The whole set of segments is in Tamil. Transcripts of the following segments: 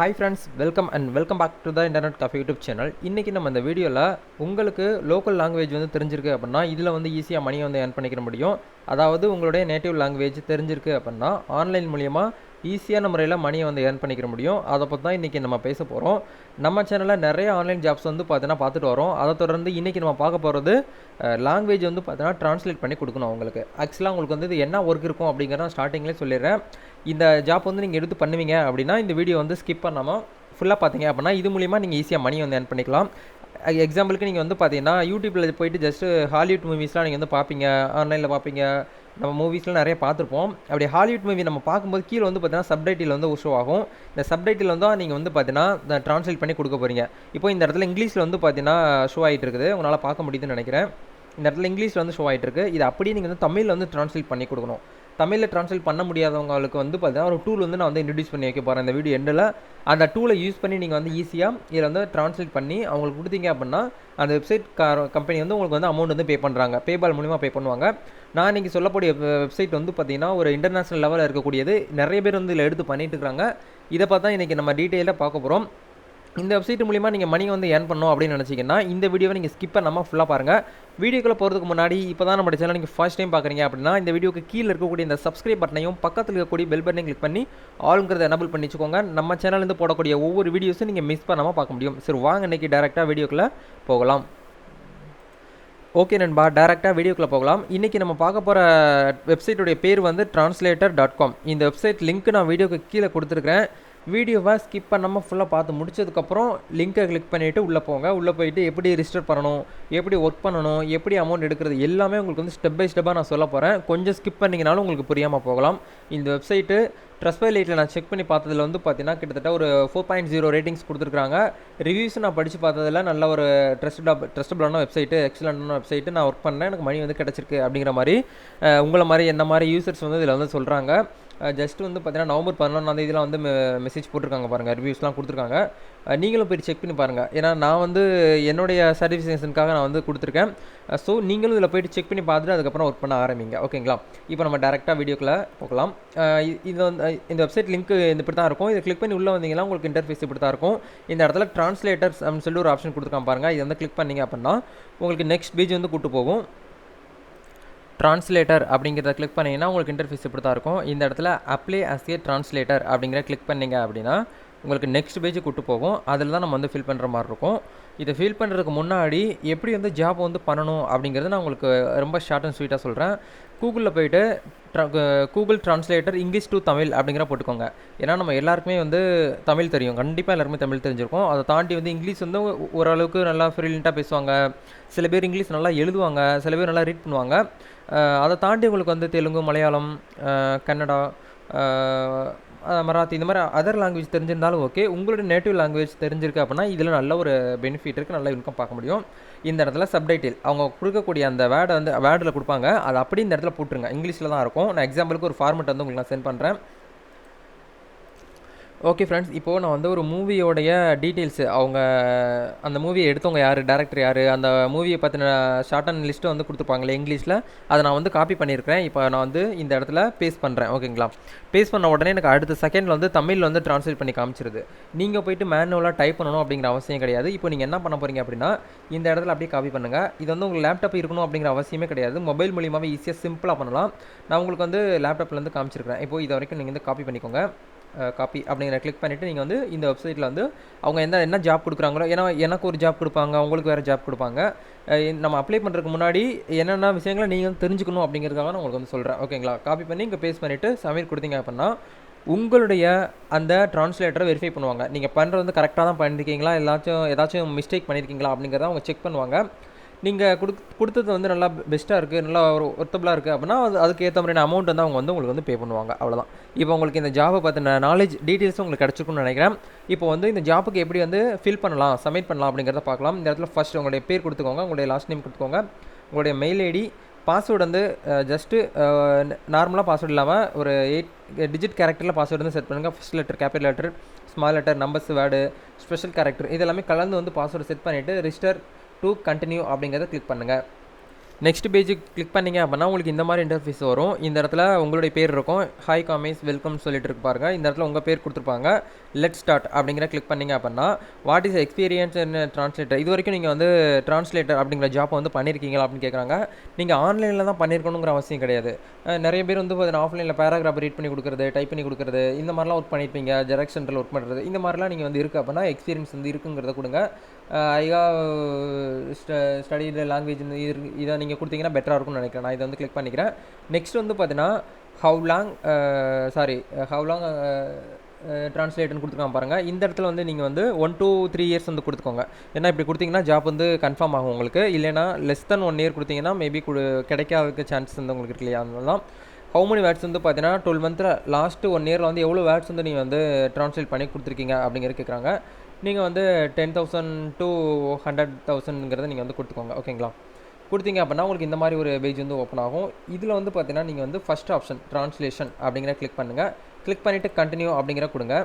Hi friends welcome and welcome back to the internet cafe YouTube channel இன்றைக்கி நம்ம இந்த வீடியோவில் உங்களுக்கு லோக்கல் லாங்குவேஜ் வந்து தெரிஞ்சிருக்கு அப்படின்னா இதில் வந்து ஈஸியாக மணியை வந்து ஏர்ன் பண்ணிக்கிற முடியும். அதாவது உங்களுடைய நேட்டிவ் லாங்குவேஜ் தெரிஞ்சிருக்கு அப்படின்னா ஆன்லைன் மூலியமாக ஈஸியான முறையில் மணியை வந்து ஏர்ன் பண்ணிக்கிற முடியும். அதை பற்றி தான் இன்றைக்கி நம்ம பேச போகிறோம் நம்ம சேனலில் நிறைய ஆன்லைன் ஜாப்ஸ் வந்து பார்த்தீங்கன்னா பார்த்துட்டு வரோம். அதை தொடர்ந்து இன்றைக்கி நம்ம பார்க்க போகிறது லாங்குவேஜ் வந்து பார்த்தீங்கன்னா ட்ரான்ஸ்லேட் பண்ணி கொடுக்கணும் அவங்களுக்கு. ஆக்சுவலாக உங்களுக்கு வந்து இது என்ன ஒர்க் இருக்கும் அப்படிங்கிறத ஸ்டார்டிங்லேயே சொல்லிடுறேன். இந்த ஜாப் வந்து நீங்கள் எடுத்து பண்ணுவீங்க அப்படின்னா இந்த வீடியோ வந்து ஸ்கிப் பண்ணாமல் ஃபுல்லாக பார்த்தீங்க அப்படின்னா இது மூலிமா நீங்கள் ஈஸியாக மணி வந்து ஏர்ன் பண்ணிக்கலாம். எக்ஸாம்பிளுக்கு நீங்கள் வந்து பார்த்தீங்கன்னா யூடியூப்பில் போயிட்டு ஜஸ்ட்டு ஹாலிவுட் மூவிஸ்லாம் நீங்கள் வந்து பார்ப்பீங்க ஆன்லைனில் பார்ப்பீங்க நம்ம மூவிஸ்லாம் நிறைய பார்த்துருப்போம். அப்படி ஹாலிவுட் மூவி நம்ம பார்க்கும்போது கீழே வந்து பார்த்தீங்கன்னா சப்டைட்டில் வந்து ஷோ ஆகும். இந்த சப்டைட்டில் வந்து நீங்கள் வந்து பார்த்தீங்கன்னா ட்ரான்ஸ்லேட் பண்ணி கொடுக்க போகிறீங்க இப்போ இந்த இடத்துல இங்கிலீஷில் வந்து பார்த்தீங்கன்னா ஷோ ஆகிட்டு இருக்குது. உங்களால் பார்க்க முடியுதுன்னு நினைக்கிறேன். இந்த இடத்துல இங்கிலீஷில் வந்து ஷோ ஆகிட்டு இருக்கு. இது அப்படியே நீங்கள் வந்து தமிழில் வந்து ட்ரான்ஸ்லேட் பண்ணி கொடுக்கணும். தமிழில் ட்ரான்ஸ்லேட் பண்ண முடியாதவங்களுக்கு வந்து பார்த்தீங்கன்னா ஒரு டூல் வந்து நான் வந்து இன்ட்ரடியூஸ் பண்ணி வைக்க போகிறேன் இந்த வீடியோ எண்டில் அந்த டூலை யூஸ் பண்ணி நீங்கள் வந்து ஈஸியாக இதில் வந்து ட்ரான்ஸ்லேட் பண்ணி அவங்களுக்கு கொடுத்தீங்க அப்படின்னா அந்த வெப்சைட் கம்பெனி வந்து உங்களுக்கு வந்து அமௌண்ட் வந்து பே பண்ணுறாங்க பேபால் மூலிமா பே பண்ணுவாங்க. நான் இன்றைக்கி சொல்லக்கூடிய வெப்சைட் வந்து பார்த்திங்கன்னா ஒரு இன்டர்நேஷ்னல் லெவலில் இருக்கக்கூடியது. நிறைய பேர் வந்து இதில் எடுத்து பண்ணிட்டு இருக்காங்க. இதை பார்த்தா இன்றைக்கி நம்ம டீட்டெயிலாக பார்க்க போகிறோம் இந்த வெப்சைட் மூலிமா நீங்கள் மணி வந்து ஏர்ன் பண்ணணும் அப்படின்னு நினச்சிங்கன்னா இந்த வீடியோவை நீங்கள் ஸ்கிப்பை நம்ம ஃபுல்லாக பாருங்கள் வீடியோக்குள்ளே போகிறதுக்கு முன்னாடி இப்போ தான் நம்ம சேனல் நீங்கள் ஃபர்ஸ்ட் டைம் பார்க்குறீங்க அப்படின்னா இந்த வீடியோக்கு கீழே இருக்கக்கூடிய இந்த சப்ஸ்கிரைப் பட்டனையும் பக்கத்தில் இருக்கக்கூடிய பெல் பட்டனையும் கிளிக் பண்ணி ஆளுங்கிறத எனபிள் பண்ணி வச்சுக்கோங்க. நம்ம சேனல்லேருந்து போடக்கூடிய ஒவ்வொரு வீடியோஸும் நீங்கள் மிஸ் பண்ணாமல் பார்க்க முடியும். சரி வாங்க இன்றைக்கி டேரெக்டாக வீடியோக்குள்ளே போகலாம். ஓகே நண்பா டேரெக்டாக வீடியோக்குள்ளே போகலாம். இன்றைக்கி நம்ம பார்க்க போகிற வெப்சைட்டுடைய பேர் வந்து ட்ரான்ஸ்லேட்டர் டாட் காம் இந்த வெப்சைட் லிங்க் நான் வீடியோக்கு கீழே கொடுத்துருக்கேன் வீடியோவை ஸ்கிப் பண்ணாமல் ஃபுல்லாக பார்த்து முடிச்சதுக்கப்புறம் லிங்கை கிளிக் பண்ணிவிட்டு உள்ளே போங்க. உள்ளே போயிட்டு எப்படி ரிஜிஸ்டர் பண்ணணும் எப்படி ஒர்க் பண்ணணும் எப்படி அமௌண்ட் எடுக்கிறது எல்லாமே உங்களுக்கு வந்து ஸ்டெப் பை ஸ்டெப்பாக நான் சொல்ல போகிறேன் கொஞ்சம் ஸ்கிப் பண்ணிங்கனாலும் உங்களுக்கு புரியாமல் போகலாம். இந்த வெப்சைட்டு ட்ரஸ்ட் பை லைட்டில் நான் செக் பண்ணி பார்த்ததில் வந்து பார்த்தீங்கன்னா கிட்டத்தட்ட ஒரு ஃபோர் பாயிண்ட் ஜீரோ ரேட்டிங்ஸ் கொடுத்துருக்காங்க ரிவ்யூஸ் நான் படித்து பார்த்ததில் நல்ல ஒரு ட்ரஸ்டப் ட்ரஸ்டபிளான வெப்சைட்டு எக்ஸலண்டான வெப்சைட்டு நான் ஒர்க் பண்ணேன். எனக்கு மணி வந்து கிடச்சிருக்கு அப்படிங்கிற மாதிரி உங்களை மாதிரி என்ன மாதிரி யூசர்ஸ் வந்து இதில் வந்து சொல்கிறாங்க ஜஸ்ட் வந்து பார்த்தீங்கன்னா நவம்பர் பதினொன்றாம் வந்து மெசேஜ் போட்டிருக்காங்க பாருங்கள் ரிவ்யூஸ்லாம் கொடுத்துருக்காங்க. நீங்களும் போய் செக் பண்ணி பாருங்கள் ஏன்னா நான் வந்து என்னுடைய சர்டிஃபிகேஷனுக்காக நான் வந்து கொடுத்துருக்கேன். ஸோ நீங்களும் இதில் போயிட்டு செக் பண்ணி பார்த்துட்டு அதுக்கப்புறம் ஒர்க் பண்ண ஆரம்பிங்க. ஓகேங்களா? இப்போ நம்ம டேரெக்டாக வீடியோக்குள்ளே போகலாம். இது வந்து இந்த வெப்சைட் லிங்க் இந்த இப்படி தான் இருக்கும். இதை கிளிக் பண்ணி உள்ளே வந்தீங்கன்னா உங்களுக்கு இன்டர்ஃபேஸ் இப்படி தான் இருக்கும். இந்த இடத்துல ட்ரான்ஸ்லேட்டர்ஸ் அப்படின்னு சொல்லி ஒரு ஆப்ஷன் கொடுத்துருக்கான் பாருங்கள் இதை வந்து கிளிக் பண்ணிங்க அப்படின்னா உங்களுக்கு நெக்ஸ்ட் பேஜ் வந்து கூப்பிட்டு போகும். ட்ரான்ஸ்லேட்டர் அப்படிங்கிறத கிளிக் பண்ணிங்கன்னா உங்களுக்கு இன்டர்ஃபேஸ் இப்படி தான் இருக்கும். இந்த இடத்துல அப்ளை அஸ் ஏ ட்ரான்ஸ்லேட்டர் அப்படிங்கிற கிளிக் பண்ணிங்க அப்படின்னா உங்களுக்கு நெக்ஸ்ட் பேஜ் கூட்டு போகும். அதில் தான் நம்ம வந்து ஃபில் பண்ணுற மாதிரி இருக்கும். இதை ஃபில் பண்ணுறதுக்கு முன்னாடி எப்படி வந்து ஜாப் வந்து பண்ணணும் அப்படிங்கிறது நான் உங்களுக்கு ரொம்ப ஷார்ட் அண்ட் ஸ்வீட்டாக சொல்கிறேன் கூகுளில் போயிட்டு Google translator English to Tamil அப்படிங்கிற போட்டுக்கோங்க. ஏன்னா நம்ம எல்லாருக்குமே வந்து தமிழ் தெரியும். கண்டிப்பாக எல்லாருமே தமிழ் தெரிஞ்சிருக்கும். அதை தாண்டி வந்து இங்கிலீஷ் வந்து ஓரளவுக்கு நல்லா ஃப்ரீலியண்ட்டாக பேசுவாங்க. சில பேர் இங்கிலீஷ் நல்லா எழுதுவாங்க. சில பேர் நல்லா ரீட் பண்ணுவாங்க. அதை தாண்டி உங்களுக்கு வந்து தெலுங்கு மலையாளம் கன்னடா மராத்தி இந்த மாதிரி அதர் லாங்குவேஜ் தெரிஞ்சிருந்தாலும் ஓகே உங்களோட நேட்டிவ் லாங்குவேஜ் தெரிஞ்சிருக்கு அப்படின்னா இதில் நல்ல ஒரு பெனிஃபிட் இருக்குது நல்ல இன்கம் பார்க்க முடியும். இந்த இடத்துல சப்டைட்டில் அவங்க கொடுக்கக்கூடிய அந்த வேர்டை வந்து வேர்டில் கொடுப்பாங்க. அது அப்படி இந்த இடத்துல போட்டுருங்க. இங்கிலீஷில் தான் இருக்கும். நான் எக்ஸாம்பிளுக்கு ஒரு ஃபார்மெட் வந்து உங்களுக்கு நான் சென்ட் பண்ணுறேன் ஓகே ஃப்ரெண்ட்ஸ் இப்போது நான் வந்து ஒரு மூவியோடைய டீட்டெயில்ஸு அவங்க அந்த மூவியை எடுத்தவங்க யார் டேரக்டர் யார் அந்த மூவியை பற்றின ஷார்ட் அண்ட் லிஸ்ட்டு வந்து கொடுத்துருப்பாங்களே இங்கிலீஷில் அதை நான் வந்து காப்பி பண்ணியிருக்கிறேன் இப்போ நான் வந்து இந்த இடத்துல பேஸ் பண்ணுறேன் ஓகேங்களா பேஸ் பண்ண உடனே எனக்கு அடுத்த செகண்டில் வந்து தமிழில் வந்து ட்ரான்ஸ்லேட் பண்ணி காமிச்சிருது. நீங்கள் போயிட்டு மேனுவலாக டைப் பண்ணணும் அப்படிங்கிற அவசியம் கிடையாது. இப்போ நீங்கள் என்ன பண்ண போகிறீங்க அப்படின்னா இந்த இடத்துல அப்படியே காப்பி பண்ணுங்கள் இது வந்து உங்களுக்கு லேப்டாப் இருக்கணும் அப்படிங்கிற அவசியமே கிடையாது. மொபைல் மூலியமாகவே ஈஸியாக சிம்பிளாக பண்ணலாம். நான் உங்களுக்கு வந்து லேப்டாப்லேருந்து காமிச்சிருக்கிறேன். இப்போது இது வரைக்கும் நீங்கள் வந்து காப்பி பண்ணிக்கோங்க. காப்பி அப்படிங்கிற கிளிக் பண்ணிவிட்டு நீங்கள் வந்து இந்த வெப்சைட்டில் வந்து அவங்க எந்த என்ன ஜாப் கொடுக்குறாங்களோ ஏன்னா எனக்கு ஒரு ஜாப் கொடுப்பாங்க அவங்களுக்கு வேறு ஜாப் கொடுப்பாங்க. நம்ம அப்ளை பண்ணுறதுக்கு முன்னாடி என்னென்ன விஷயங்களை நீங்கள் வந்து தெரிஞ்சுக்கணும் அப்படிங்கிறதுக்காக நான் உங்களுக்கு வந்து சொல்கிறேன் ஓகேங்களா காப்பி பண்ணி இங்கே பேஸ்ட் பண்ணிவிட்டு சப்மிட் கொடுத்தீங்க அப்படின்னா உங்களுடைய அந்த ட்ரான்ஸ்லேட்டரை வெரிஃபை பண்ணுவாங்க. நீங்கள் பண்ணுறது வந்து கரெக்டாக தான் பண்ணியிருக்கீங்களா எல்லாச்சும் ஏதாச்சும் மிஸ்டேக் பண்ணியிருக்கீங்களா அப்படிங்கிறத அவங்க செக் பண்ணுவாங்க. நீங்கள் கொடு கொடுத்தது வந்து நல்லா பெஸ்ட்டாக இருக்குது நல்லா ஒரு ஒர்த்தபுளாக இருக்குது அப்படின்னா அது அதுக்கேற்ற மாதிரியான அமௌண்ட் வந்து அவங்க வந்து உங்களுக்கு வந்து பே பண்ணுவாங்க. அவ்வளோதான் இப்போ உங்களுக்கு இந்த ஜாபை பற்றின நாலேஜ் டீட்டெயில்ஸும் உங்களுக்கு கிடச்சிருக்குன்னு நினைக்கிறேன். இப்போ வந்து இந்த ஜாப்புக்கு எப்படி வந்து ஃபில் பண்ணலாம் சப்மிட் பண்ணலாம் அப்படிங்கிறத பார்க்கலாம். இந்த இடத்துல ஃபஸ்ட் உங்களுடைய பேர் கொடுத்துக்கோங்க உங்களுடைய லாஸ்ட் நேம் கொடுத்துக்கோங்க. உங்களுடைய மெயில் ஐடி பாஸ்வேர்டு வந்து ஜஸ்ட்டு நார்மலாக பாஸ்வேர்டு இல்லாமல் ஒரு எயிட் டிஜிட் கேரக்டரில் பாஸ்வேர்டு வந்து செட் பண்ணுங்கள் first letter capital letter small letter numbers word special character இது எல்லாமே கலந்து வந்து பாஸ்வேர்டு செட் பண்ணிவிட்டு ரிஜிஸ்டர் டு கண்டினியூ அப்படிங்கிறத கிளிக் பண்ணுங்கள் நெக்ஸ்ட் பேஜுக்கு கிளிக் பண்ணீங்க அப்படின்னா உங்களுக்கு இந்த மாதிரி இன்டர்ஃபேஸ் வரும். இந்த இடத்துல உங்களுடைய பேர் இருக்கும். ஹாய் காமேஸ் வெல்கம் சொல்லிட்டு இருக்கு இந்த இடத்துல உங்கள் பேர் கொடுத்துருப்பாங்க. லெட் ஸ்டார்ட் அப்படிங்கிற கிளிக் பண்ணீங்க அப்படின்னா what is experience in translator இது வரைக்கும் நீங்கள் வந்து ட்ரான்ஸ்லேட்டர் அப்படிங்கிற ஜாப் வந்து பண்ணியிருக்கீங்களா அப்படின்னு கேட்குறாங்க நீங்கள் ஆன்லைனில் தான் பண்ணியிருக்கணுங்கிற அவசியம் கிடையாது. நிறைய பேர் வந்து பார்த்தீங்கன்னா ஆஃப்லைனில் பேராகிராஃப் ரீட் பண்ணி கொடுக்குறது டைப் பண்ணி கொடுக்குறது இந்த மாதிரிலாம் ஒர்க் பண்ணியிருப்பீங்க ஜெராக்ஸ் சென்டரில் ஒர்க் பண்ணுறது இந்த மாதிரிலாம் நீங்கள் வந்து இருக்குது அப்படின்னா எக்ஸ்பீரியன்ஸ் வந்து இருக்குங்கிறத கொடுங்க. ஐயா ஸ்டடி லாங்குவேஜ் இதை நீங்கள் கொடுத்தீங்கன்னா பெட்டராக இருக்கும்னு நினைக்கிறேன். நான் இதை வந்து கிளிக் பண்ணிக்கிறேன். நெக்ஸ்ட் வந்து பார்த்தீங்கன்னா how long sorry how long டிரான்ஸ்லேட்னு கொடுத்துருக்காங்க பாருங்கள் இந்த இடத்துல வந்து நீங்கள் வந்து ஒன் டூ த்ரீ இயர்ஸ் வந்து கொடுத்துக்கோங்க. ஏன்னா இப்படி கொடுத்தீங்கன்னா ஜாப் வந்து கன்ஃபார்ம் ஆகும் உங்களுக்கு. இல்லைனா லெஸ் தென் ஒன் இயர் கொடுத்தீங்கன்னா மேபி கொடு கிடைக்காதுக்கு சான்ஸ் வந்து உங்களுக்கு இருக்கு இல்லையா? அதனால ஹவு மெனி வேர்ட்ஸ் வந்து பார்த்தீங்கன்னா டுவெல் மந்த்தில் லாஸ்ட்டு ஒன் இயரில் வந்து எவ்வளோ வேர்ட்ஸ் வந்து நீங்கள் வந்து ட்ரான்ஸ்லேட் பண்ணி கொடுத்துருக்கீங்க அப்படிங்கிற கேட்குறாங்க நீங்கள் வந்து டென் தௌசண்ட் டு ஹண்ட்ரட் தௌசண்ட்ங்கிறத நீங்கள் வந்து கொடுத்துக்கோங்க. ஓகேங்களா கொடுத்தீங்க அப்படின்னா உங்களுக்கு இந்த மாதிரி ஒரு பேஜ் வந்து ஓப்பன் ஆகும். இதில் வந்து பார்த்தீங்கன்னா நீங்கள் வந்து ஃபஸ்ட் ஆப்ஷன் ட்ரான்ஸ்லேஷன் அப்படிங்கிற கிளிக் பண்ணுங்கள் கிளிக் பண்ணிவிட்டு கண்டினியூ அப்படிங்கிற கொடுங்க.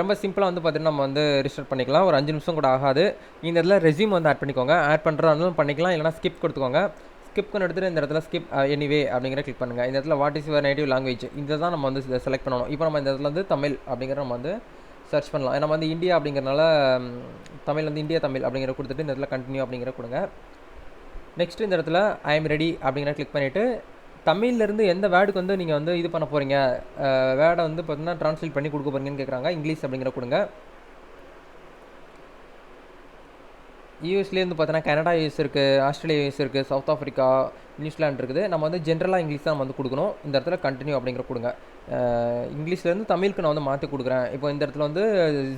ரொம்ப சிம்பிளாக வந்து பார்த்தீங்கன்னா நம்ம வந்து ரிஜிஸ்டர் பண்ணிக்கலாம். ஒரு அஞ்சு நிமிஷம் கூட ஆகாது. இந்த இடத்துல ரெஸ்யூம் வந்து ஆட் பண்ணிக்கோங்க. ஆட் பண்ணுறதா பண்ணிக்கலாம். இல்லைனா ஸ்கிப் கொடுத்துக்கோங்க. ஸ்கிப்னு எடுத்துகிட்டு இந்த இடத்துல ஸ்கிப் எனிவே uh, அப்படிங்கிற கிளிக் பண்ணுங்கள் இந்த இடத்துல what is your native language இதை தான் நம்ம வந்து செலக்ட் பண்ணணும். இப்போ நம்ம இந்த இடத்துல வந்து தமிழ் அப்படிங்கிற நம்ம வந்து சர்ச் பண்ணலாம். நம்ம வந்து இந்தியா அப்படிங்கிறனால தமிழ் வந்து இந்தியா தமிழ் அப்படிங்கிற கொடுத்துட்டு இந்த இடத்துல கண்டினியூ அப்படிங்கிற கொடுங்க. நெக்ஸ்ட் இந்த இடத்துல ஐ எம் ரெடி அப்படிங்கிற கிளிக் பண்ணிவிட்டு தமிழ்லேருந்து எந்த வேர்டுக்கு வந்து நீங்கள் வந்து இது பண்ண போகிறீங்க வேர்டை வந்து பார்த்தீங்கன்னா ட்ரான்ஸ்லேட் பண்ணி கொடுக்க போகிறீங்கன்னு கேட்குறாங்க இங்கிலீஷ் அப்படிங்கிற கொடுங்க. யூஎஸ்லேருந்து பார்த்தீங்கன்னா கனடா யூஎஸ் இருக்குது ஆஸ்திரேலியா யூஎஸ் இருக்குது சவுத் ஆஃப்ரிக்கா நியூசிலாண்ட் இருக்குது. நம்ம வந்து ஜென்ரலாக இங்கிலீஷ் தான் வந்து கொடுக்கணும். இந்த இடத்துல கண்டினியூ அப்படிங்கிற கொடுங்க. இங்கிலீஷ்லேருந்து தமிழுக்கு நான் வந்து மாற்றி கொடுக்குறேன். இப்போ இந்த இடத்துல வந்து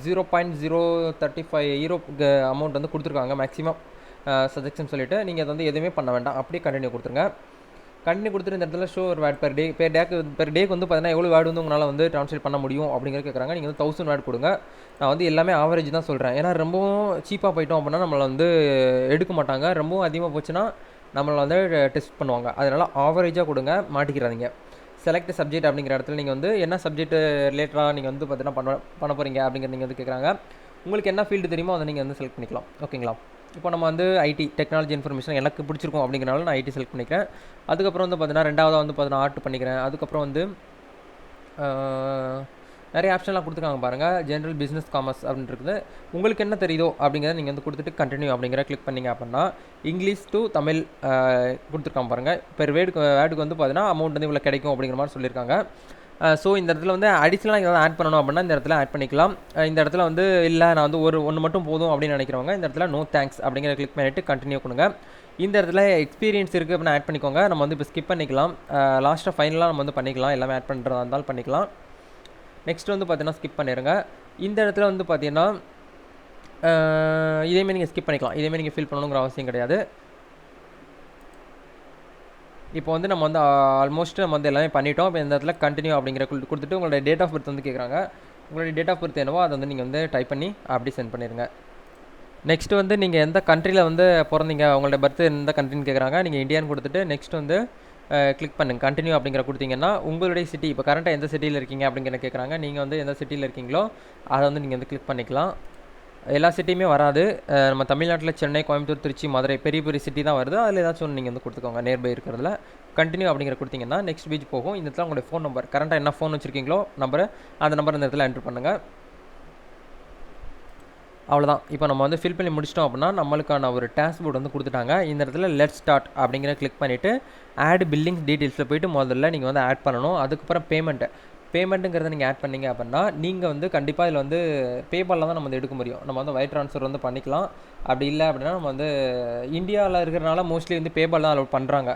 zero point zero thirty five euro amount வந்து கொடுத்துருக்காங்க மேக்ஸிமம் சஜெக்ஷன் சொல்லிவிட்டு நீங்கள் அதை வந்து எதுவுமே பண்ண வேண்டாம். அப்படியே கண்டினியூ கொடுத்துருங்க. கண்டினியூ கொடுத்துட்டு இந்த இடத்துல ஷோ ஒரு வேட் பெர் டே பெர் டேக்கு பெர் டேக்கு வந்து பார்த்தீங்கன்னா எவ்வளோ வேர்டு வந்து உங்களால் வந்து ட்ரான்ஸ்லேட் பண்ண முடியும் அப்படிங்கிற கேட்குறாங்க நீங்கள் வந்து தௌசண்ட் வேர்ட் கொடுங்க. நான் வந்து எல்லாமே ஆவரேஜ் தான் சொல்கிறேன் ஏன்னா ரொம்பவும் சீப்பாக போயிட்டோம் அப்படின்னா நம்மளை வந்து எடுக்க மாட்டாங்க. ரொம்பவும் அதிகமாக போச்சுன்னா நம்மளை வந்து டெஸ்ட் பண்ணுவாங்க. அதனால் ஆவரேஜாக கொடுங்க. மாட்டிக்கிறாதீங்க. செலக்ட் சப்ஜெக்ட் அப்படிங்கிற இடத்துல நீங்கள் வந்து என்ன சப்ஜெக்ட் ரிலேட்டடாக நீங்கள் வந்து பார்த்தீங்கன்னா பண்ண பண்ண போகிறீங்க அப்படிங்கிறது நீங்கள் வந்து கேட்குறாங்க உங்களுக்கு என்ன ஃபீல்டு தெரியுமோ அதை நீங்கள் வந்து செலக்ட் பண்ணிக்கலாம். ஓகேங்களா இப்போ நம்ம வந்து ஐடி டெக்னாலஜி இன்ஃபர்மேஷன் எனக்கு பிடிச்சிருக்கும் அப்படிங்கிறனால நான் ஐடி செலக்ட் பண்ணிக்கிறேன். அதுக்கப்புறம் வந்து பார்த்தீங்கன்னா ரெண்டாவதாக வந்து பார்த்தீங்கன்னா ஆர்ட் பண்ணிக்கிறேன். அதுக்கப்புறம் வந்து நிறைய ஆப்ஷன்லாம் கொடுத்துருக்காங்க பாருங்கள் ஜென்ரல் பிஸ்னஸ் காமர்ஸ் அப்படின்னு இருக்குது. உங்களுக்கு என்ன தெரியுதோ அப்படிங்கிறத நீங்கள் வந்து கொடுத்துட்டு கண்டினியூ அப்படிங்கிற கிளிக் பண்ணிங்க அப்படின்னா இங்கிலீஷ் டு தமிழ் கொடுத்துருக்காங்க பாருங்கள் பெர் வேர்டுக்கு வேர்டுக்கு வந்து பார்த்தீங்கன்னா அமௌண்ட் வந்து இவ்வளோ கிடைக்கும் அப்படிங்கிற மாதிரி சொல்லியிருக்காங்க. ஸோ இந்த இடத்துல வந்து அடிஷ்னலாக ஏதாவது ஆட் பண்ணணும் அப்படின்னா இந்த இடத்துல ஆட் பண்ணிக்கலாம். இந்த இடத்துல வந்து இல்லை நான் வந்து ஒரு ஒன்று மட்டும் போதும் அப்படின்னு நினைக்கிறவங்க இந்த இடத்துல நோ தேங்க்ஸ் அப்படிங்கிற கிளிக் பண்ணிட்டு கண்டினியூ கொடுங்க. இந்த இடத்துல எக்ஸ்பீரியன்ஸ் இருக்குது அப்படின்னு ஆட் பண்ணிக்கோங்க. நம்ம வந்து இப்போ ஸ்கிப் பண்ணிக்கலாம். லாஸ்ட்டாக ஃபைனலாக நம்ம வந்து பண்ணிக்கலாம். எல்லாமே ஆட் பண்ணுறதா இருந்தாலும் பண்ணிக்கலாம். நெக்ஸ்ட் வந்து பார்த்தீங்கன்னா ஸ்கிப் பண்ணிடுங்க இந்த இடத்துல வந்து பார்த்தீங்கன்னா அஹ் இதேமாரி நீங்கள் ஸ்கிப் பண்ணிக்கலாம். இதேமாரி நீங்கள் ஃபில் பண்ணணுங்கிற அவசியம் கிடையாது. இப்போ வந்து நம்ம வந்து ஆல்மோஸ்ட் நம்ம வந்து எல்லாமே பண்ணிட்டோம். இப்போ இந்த இடத்துல கண்டினியூ அப்படிங்கிற கொடுத்துட்டு உங்களோட டேட் ஆஃப் பர்த் வந்து கேட்குறாங்க உங்களுடைய டேட் ஆஃப் பர்த் என்னவோ அதை வந்து நீங்கள் வந்து டைப் பண்ணி அப்படி சென்ட் பண்ணிடுங்க நெக்ஸ்ட்டு வந்து நீங்கள் எந்த கண்ட்ரியில் வந்து பிறந்தீங்க? உங்களோட பர்த் எந்த கண்ட்ரின்னு கேட்குறாங்க நீங்கள் இந்தியான்னு கொடுத்துட்டு நெக்ஸ்ட் வந்து கிளிக் பண்ணுங்க. கண்டினியூ அப்படிங்கிற கொடுத்தீங்கன்னா உங்களுடைய சிட்டி இப்போ கரண்ட்டாக எந்த சிட்டியில் இருக்கீங்க அப்படிங்கிற கேட்குறாங்க நீங்கள் வந்து எந்த சிட்டியில் இருக்கீங்களோ அதை வந்து நீங்கள் வந்து கிளிக் பண்ணிக்கலாம். எல்லா சிட்டியுமே வராது. நம்ம தமிழ்நாட்டில் சென்னை கோயம்புத்தூர் திருச்சி மதுரை பெரிய பெரிய சிட்டி தான் வருது. அதில் ஏதாச்சும் ஒன்று நீங்கள் வந்து கொடுத்துக்கோங்க. நியர்பை இருக்கிறதுல. கண்டினியூ அப்படிங்கிற கொடுத்தீங்கன்னா நெக்ஸ்ட் பேஜ் போகும். இந்த இடத்துல உங்களுடைய ஃபோன் நம்பர் கரண்ட்டாக என்ன ஃபோன் வச்சுருக்கீங்களோ நம்பரை அந்த நம்பர் இந்த இடத்துல என்ட்ரு பண்ணுங்கள் அவ்வளோதான் இப்போ நம்ம வந்து ஃபில் பண்ணி முடிச்சிட்டோம் அப்படின்னா நம்மளுக்கான ஒரு டேஷ்போர்ட் வந்து கொடுத்துட்டாங்க. இந்த இடத்துல லெட் ஸ்டார்ட் அப்படிங்கிற கிளிக் பண்ணிவிட்டு ஆட் பில்லிங் டீட்டெயில்ஸில் போயிட்டு முதல்ல நீங்கள் வந்து ஆட் பண்ணணும். அதுக்கப்புறம் பேமெண்ட்டு பேமெண்ட்டுங்கிறத நீங்கள் ஆட் பண்ணீங்க அப்படின்னா நீங்கள் வந்து கண்டிப்பாக இதில் வந்து பேபாலில் தான் நம்ம வந்து எடுக்க முடியும். நம்ம வந்து ஒயிட் ட்ரான்ஸ்ஃபர் வந்து பண்ணிக்கலாம். அப்படி இல்லை அப்படின்னா நம்ம வந்து இந்தியாவில் இருக்கிறனால மோஸ்ட்லி வந்து பேபால் தான் அலோட் பண்ணுறாங்க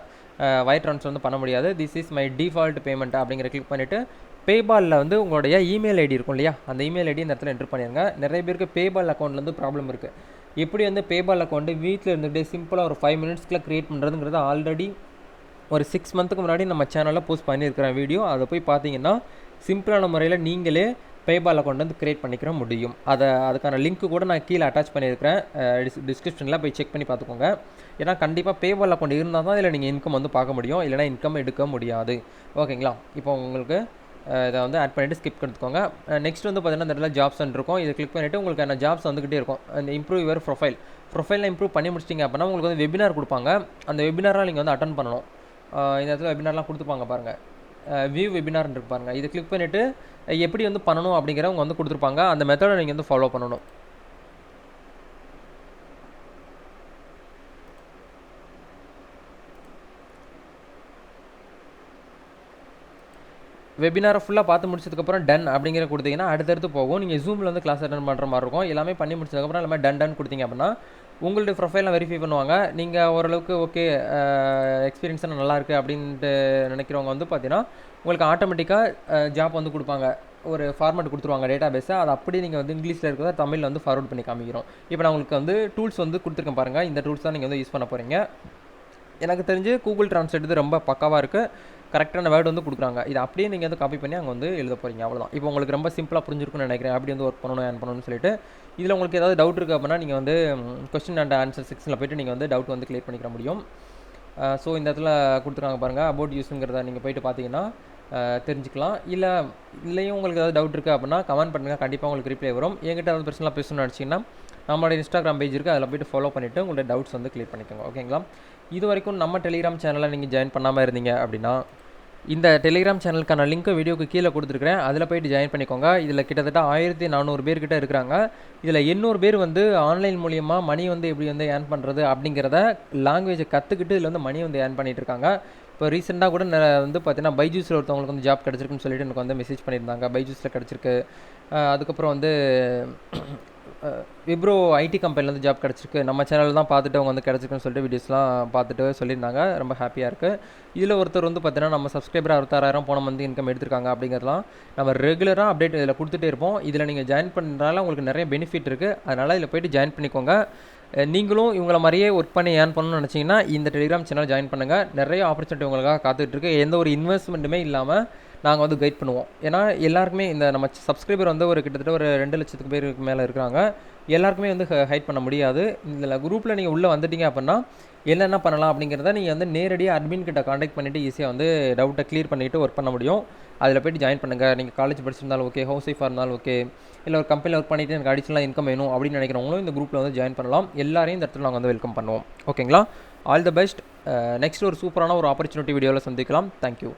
ஒயிட் ட்ரான்ஸ்ஃபர் வந்து பண்ண முடியாது. This is my default payment அப்படிங்கிற கிளிக் பண்ணிவிட்டு பேபாலில் வந்து உங்களுடைய இமெயில் ஐடி இருக்கும் இல்லையா? அந்த இமெயில் ஐடி இந்த இடத்துல என்ட்ரு பண்ணிடுங்க நிறைய பேருக்கு பேபால் அக்கௌண்ட்லேருந்து ப்ராப்ளம் இருக்குது எப்படி வந்து பேபால் அக்கௌண்ட்டு வீட்டில் இருந்துகிட்டே சிம்பிளாக ஒரு ஃபைவ் மினிட்ஸ்க்குள்ள க்ரியேட் பண்ணுறதுங்கிறது ஆல்ரெடி ஒரு சிக்ஸ் மந்த்துக்கு முன்னாடி நம்ம சேனலில் போஸ்ட் பண்ணியிருக்கிறேன் வீடியோ அதை போய் பார்த்தீங்கன்னா சிம்பிளான முறையில் நீங்களே பேபாலில் கொண்டு வந்து க்ரியேட் பண்ணிக்கிற முடியும். அதை அதுக்கான லிங்க்கு கூட நான் கீழே அட்டாச் பண்ணியிருக்கிறேன். டிஸ்கிரிப்ஷனில் போய் செக் பண்ணி பார்த்துக்கோங்க. ஏன்னா கண்டிப்பாக பேபால் அக்கௌண்ட் இருந்தால் தான் இதில் நீங்கள் இன்கம் வந்து பார்க்க முடியும். இல்லைனா இன்கம் எடுக்க முடியாது. ஓகேங்களா இப்போ உங்களுக்கு இதை வந்து ஆட் பண்ணிவிட்டு ஸ்கிப் எடுத்துக்கோங்க. நெக்ஸ்ட் வந்து பார்த்தீங்கன்னா இந்த இடத்துல ஜாப்ஸ் இருக்கும். இதை கிளிக் பண்ணிவிட்டு உங்களுக்கு என்ன ஜாப்ஸ் வந்துக்கிட்டே இருக்கும். அந்த இம்ப்ரூவ் யுவர் ப்ரொஃபைல் ப்ரொஃபைலில் இம்ப்ரூவ் பண்ணி முடிச்சிட்டிங்க அப்படின்னா உங்களுக்கு வந்து வெபினார் கொடுப்பாங்க. அந்த வெபினாராக நீங்கள் வந்து அட்டன் பண்ணணும். இந்த இடத்துல வெபினார்லாம் கொடுத்துப்பாங்க பாருங்கள் வியூ வெபினார்னு இருப்பாருங்க இதை கிளிக் பண்ணிவிட்டு எப்படி வந்து பண்ணணும் அப்படிங்கிறவங்க வந்து கொடுத்துருப்பாங்க. அந்த மெத்தடை நீங்கள் வந்து ஃபாலோ பண்ணணும். வெபினாரை ஃபுல்லாக பார்த்து முடிச்சதுக்கப்புறம் டன் அப்படிங்கிற கொடுத்தீங்கன்னா அடுத்தடுத்து போகும். நீங்கள் ஜூமில் வந்து கிளாஸ் அட்டன் பண்ணுற மாதிரி இருக்கும். எல்லாமே பண்ணி முடிச்சதுக்கப்புறம் எல்லாமே டன் டன் கொடுத்தீங்க அப்படின்னா உங்களுடைய ப்ரொஃபைலாம் வெரிஃபை பண்ணுவாங்க. நீங்கள் ஓரளவுக்கு ஓகே எக்ஸ்பீரியன்ஸாக நல்லாயிருக்கு அப்படின்ட்டு நினைக்கிறவங்க வந்து பார்த்தீங்கன்னா உங்களுக்கு ஆட்டோமேட்டிக்காக ஜாப் வந்து கொடுப்பாங்க. ஒரு ஃபார்மேட் கொடுத்துருவாங்க டேட்டா பேஸை அதை அப்படியே நீங்கள் வந்து இங்கிலீஷில் இருக்கிறத தமிழில் வந்து ஃபார்வர்ட் பண்ணி காமிக்கிறோம். இப்போ நான் உங்களுக்கு வந்து டூல்ஸ் வந்து கொடுத்துருக்கேன் பாருங்கள் இந்த டூல்ஸ் தான் நீங்கள் வந்து யூஸ் பண்ண போகிறீங்க எனக்கு தெரிஞ்சு கூகுள் ட்ரான்ஸ்லேட் இது ரொம்ப பக்காவாக இருக்குது கரெக்டான வேர்டு வந்து கொடுக்குறாங்க. இது அப்படியே நீங்கள் வந்து காப்பி பண்ணி அங்கே வந்து எழுத போகிறீங்க அவ்வளோதான் இப்போ உங்களுக்கு ரொம்ப சிம்பிளாக புரிஞ்சிருக்குன்னு நினைக்கிறேன். அப்படி வந்து ஒர்க் பண்ணணும் ஏன் பண்ணணும்னு சொல்லிட்டு. இதில் உங்களுக்கு ஏதாவது டவுட் இருக்குது அப்படின்னா நீங்கள் வந்து கொஸ்டின் அண்ட் ஆன்சர் செக்ஷனில் போய்ட்டு நீங்கள் வந்து டவுட் வந்து கிளியர் பண்ணிக்கிற முடியும். ஸோ இந்த இடத்துல கொடுத்துருக்காங்க பாருங்கள் அபவுட் யூஸுங்கிறத நீங்கள் போயிட்டு பார்த்தீங்கன்னா தெரிஞ்சுக்கலாம். இல்லை இல்லையும் உங்களுக்கு ஏதாவது டவுட் இருக்குது அப்படின்னா கமெண்ட் பண்ணுங்கள் கண்டிப்பாக உங்களுக்கு ரிப்ளை வரும். என்கிட்ட ஏதாவது பிரச்சனை பேசணும்னு நினச்சிங்கன்னா நம்மளோட இன்ஸ்டாகிராம் பேஜ் இருக்குது அதில் போய்ட்டு ஃபாலோ பண்ணிவிட்டு உங்களோட டவுட்ஸ் வந்து கிளியர் பண்ணிக்கோங்க. ஓகேங்களா இது வரைக்கும் நம்ம டெலிகிராம் சேனலில் நீங்கள் ஜாயின் பண்ணாமல் இருந்தீங்க அப்படின்னா இந்த டெலிகிராம் சேனலுக்கான லிங்க்கு வீடியோக்கு கீழே கொடுத்துருக்குறேன். அதில் போய்ட்டு ஜாயின் பண்ணிக்கோங்க. இதில் கிட்டத்தட்ட ஆயிரத்தி நானூறு பேர்கிட்ட இருக்கிறாங்க. இதில் எண்ணூறு பேர் வந்து ஆன்லைன் மூலியமாக மணி வந்து எப்படி வந்து ஏர்ன் பண்ணுறது அப்படிங்கிறத லாங்குவேஜை கற்றுக்கிட்டு இதில் வந்து மணி வந்து ஏர்ன் பண்ணிகிட்டு இருக்காங்க. இப்போ ரீசெண்டாக கூட வந்து பார்த்தீங்கன்னா பைஜூஸில் ஒருத்தவங்களுக்கு வந்து ஜாப் கிடச்சிருக்குன்னு சொல்லிட்டு எனக்கு வந்து மெசேஜ் பண்ணியிருந்தாங்க. பைஜூஸில் கிடச்சிருக்கு. அதுக்கப்புறம் வந்து விப்ரோ ஐடி கம்பெனிலேருந்து ஜாப் கிடச்சிருக்கு. நம்ம சேனல் தான் பார்த்துட்டு அவங்க வந்து கிடச்சிருக்குன்னு சொல்லிட்டு வீடியோஸ்லாம் பார்த்துட்டு சொல்லியிருந்தாங்க. ரொம்ப ஹாப்பியாக இருக்குது இதில் ஒருத்தர் வந்து பார்த்தீங்கன்னா நம்ம சப்ஸ்கிரைபர் அறுபத்தாறாயிரம் போன மந்த் இன்கம் எடுத்திருக்காங்க அப்படிங்கிறதுலாம் நம்ம ரெகுலராக அப்டேட் இதில் கொடுத்துட்டே இருப்போம். இதில் நீங்கள் ஜாயின் பண்ணுறதுனால உங்களுக்கு நிறைய பெனிஃபிட் இருக்குது அதனால் இதில் போய்ட்டு ஜாயின் பண்ணிக்கோங்க. நீங்களும் இவங்கள மாதிரியே ஒர்க் பண்ணி ஏர்ன் பண்ணணும்னு நினச்சிங்கன்னா இந்த டெலிகிராம் சேனல் ஜாயின் பண்ணுங்கள் நிறைய ஆப்பர்ச்சுனிட்டி உங்களுக்காக காத்துட்ருக்கு எந்த ஒரு இன்வெஸ்ட்மெண்ட்டுமே இல்லாமல் நாங்கள் வந்து கைட் பண்ணுவோம். ஏன்னா எல்லாருக்குமே இந்த நம்ம சப்ஸ்கிரைபர் வந்து ஒரு கிட்டத்தட்ட ஒரு ரெண்டு லட்சத்துக்கு பேருக்கு மேலே இருக்கிறாங்க. எல்லாருக்குமே வந்து ஹைட் பண்ண முடியாது. இதில் குரூப்பில் நீங்கள் உள்ளே வந்துட்டீங்க அப்படின்னா என்னென்ன பண்ணலாம் அப்படிங்கிறத நீங்கள் வந்து நேரடியாக அட்மின் கிட்ட காண்டாக்ட் பண்ணிவிட்டு ஈஸியாக வந்து டவுட்டை க்ளியர் பண்ணிவிட்டு ஒர்க் பண்ண முடியும். அதில் போய்ட்டு ஜாயின் பண்ணுங்கள் நீங்கள் காலேஜ் படிச்சிருந்தாலும் ஓகே ஹவுஸ் ஒய்ஃபாக இருந்தாலும் ஓகே இல்லை ஒரு கம்பெனியில் ஒர்க் பண்ணிவிட்டு எனக்கு அடிஷனலாக இன்கம் வேணும் அப்படின்னு நினைக்கிறவங்களும் இந்த குரூப்பில் வந்து ஜாயின் பண்ணலாம். எல்லாரையும் இந்த இடத்துல நாங்கள் வந்து வெல்கம் பண்ணுவோம். ஓகேங்களா ஆல் த பெஸ்ட் நெக்ஸ்ட் ஒரு சூப்பரான ஒரு ஆப்பர்ச்சுனிட்டி வீடியோவில் சந்திக்கலாம். தேங்க்யூ